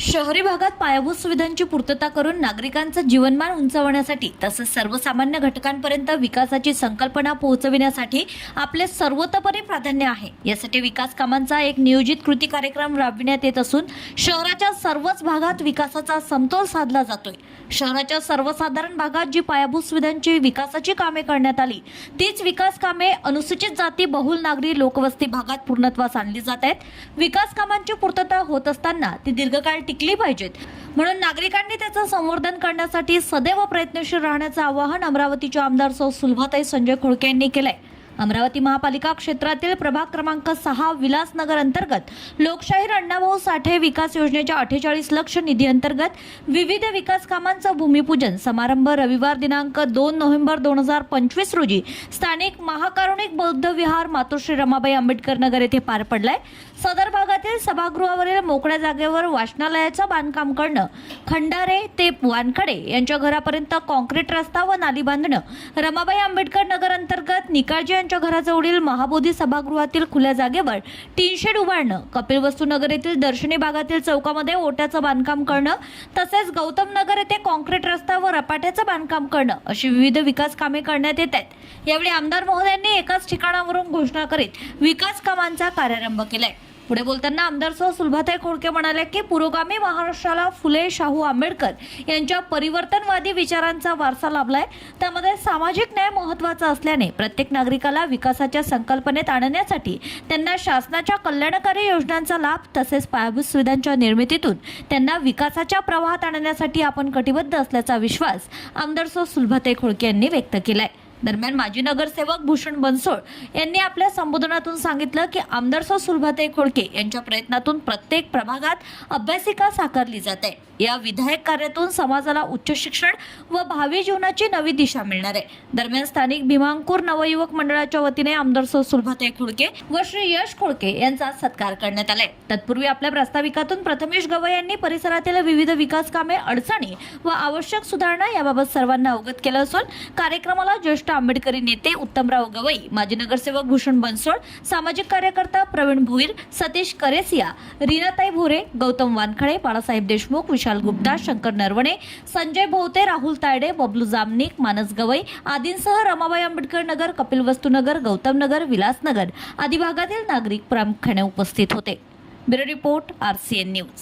शहरी भागात पायाभूत सुविधांची पूर्तता करून नागरिकांचं जीवनमान उंचावण्यासाठी तसंच सर्वसामान्य घटकांपर्यंत विकासाची संकल्पना पोहोचविण्यासाठी आपले सर्वतोपरी प्राधान्य आहे. यासाठी विकास कामांचा एक नियोजित कृती कार्यक्रम राबविण्यात येत असून शहराच्या सर्वच भागात विकासाचा समतोल साधला जातोय. शहराच्या सर्वसाधारण भागात जी पायाभूत सुविधांची विकासाची कामे करण्यात आली तीच विकास कामे अनुसूचित जाती बहुल नागरी लोकवस्ती भागात पूर्णत्वास आणली जात आहेत. विकास कामांची पूर्तता होत असताना ती दीर्घकाळ टिकली पाहिजेत. म्हणून नागरिकांनी त्याचं संवर्धन करण्यासाठी सदैव प्रयत्नशील राहण्याचं आवाहन अमरावतीच्या आमदार सौ सुलभाताई संजय खोडके यांनी केलंय. अमरावती महापालिका क्षेत्रातील प्रभाग क्रमांक सहा विलासनगर अंतर्गत लोकशाहीर अण्णाभाऊ साठे विकास योजनेच्या अठ्ठेचाळीस लक्ष निधी अंतर्गत विविध विकास कामांचं भूमिपूजन समारंभ रविवार दिनांक दोन नोव्हेंबर दोन हजार पंचवीस रोजी स्थानिक महाकारुणिक बौद्ध विहार मातोश्री रमाबाई आंबेडकर नगर येथे पार पडलाय. सदर भागातील सभागृहावरील मोकळ्या जागेवर वाचनालयाचं बांधकाम करणं खंडारे ते वानखडे यांच्या घरापर्यंत कॉन्क्रीट रस्ता व नाली बांधणं रमाबाई आंबेडकर नगर अंतर्गत निकाळजी यांच्या घराजवळील महाबोधी सभागृहातील खुल्या जागेवर टीन शेड उभारणं कपिल नगर येथील दर्शनी भागातील चौकामध्ये ओट्याचं बांधकाम करणं तसेच गौतम नगर येथे कॉन्क्रीट रस्ता व रपाट्याचं बांधकाम करणं अशी विविध विकास कामे करण्यात येत आहेत. यावेळी आमदार महोदयांनी एकाच ठिकाणावरून घोषणा करीत विकास कामांचा कार्यारंभ केलाय. पुढे बोलताना आमदार सह सुलभाताई खोडके म्हणाले की पुरोगामी महाराष्ट्राला फुले शाहू आंबेडकर यांच्या परिवर्तनवादी विचारांचा वारसा लाभलाय. त्यामध्ये सामाजिक न्याय महत्त्वाचा असल्याने प्रत्येक नागरिकाला विकासाच्या संकल्पनेत आणण्यासाठी त्यांना शासनाच्या कल्याणकारी योजनांचा लाभ तसेच पायाभूत सुविधांच्या निर्मितीतून त्यांना विकासाच्या प्रवाहात आणण्यासाठी आपण कटिबद्ध असल्याचा विश्वास आमदार सह सुलभाताई खोडके यांनी व्यक्त केलाय. दरम्यान माजी नगरसेवक भूषण बनसोड यांनी आपल्या संबोधनातून सांगितलं की आमदार सौ सुलभाताई खोडके यांच्या प्रयत्नातून प्रत्येक प्रभागात अभ्यासिका साकारली जाते. या विधायक कार्यातून समाजाला उच्च शिक्षण व भावी जीवनाची नवी दिशा मिळणार आहे. दरम्यान स्थानिक भीमांकूर नवयुवक मंडळाच्या वतीने आमदार सौ सुलभाताई खोडके व श्री यश खोडके यांचा सत्कार करण्यात आलाय. तत्पूर्वी आपल्या प्रास्ताविकातून प्रथमेश गवई यांनी परिसरातील विविध विकास कामे अडचणी व आवश्यक सुधारणा याबाबत सर्वांना अवगत केलं असून कार्यक्रमाला ज्येष्ठ आंबेडकरी नेते उत्तमराव गवई माजी नगरसेवक भूषण बनसोड सामाजिक कार्यकर्ता प्रवीण भुईर सतीश करेसिया रीनाताई भोरे गौतम वानखडे बाळासाहेब देशमुख विशाल गुप्ता शंकर नरवणे संजय भोवते राहुल तायडे बबलू जामनिक मानस गवई आदींसह रमाबाई आंबेडकर नगर कपिल नगर गौतम नगर विलासनगर आदी भागातील नागरिक प्रामुख्याने उपस्थित होते. Bureau report R C N news.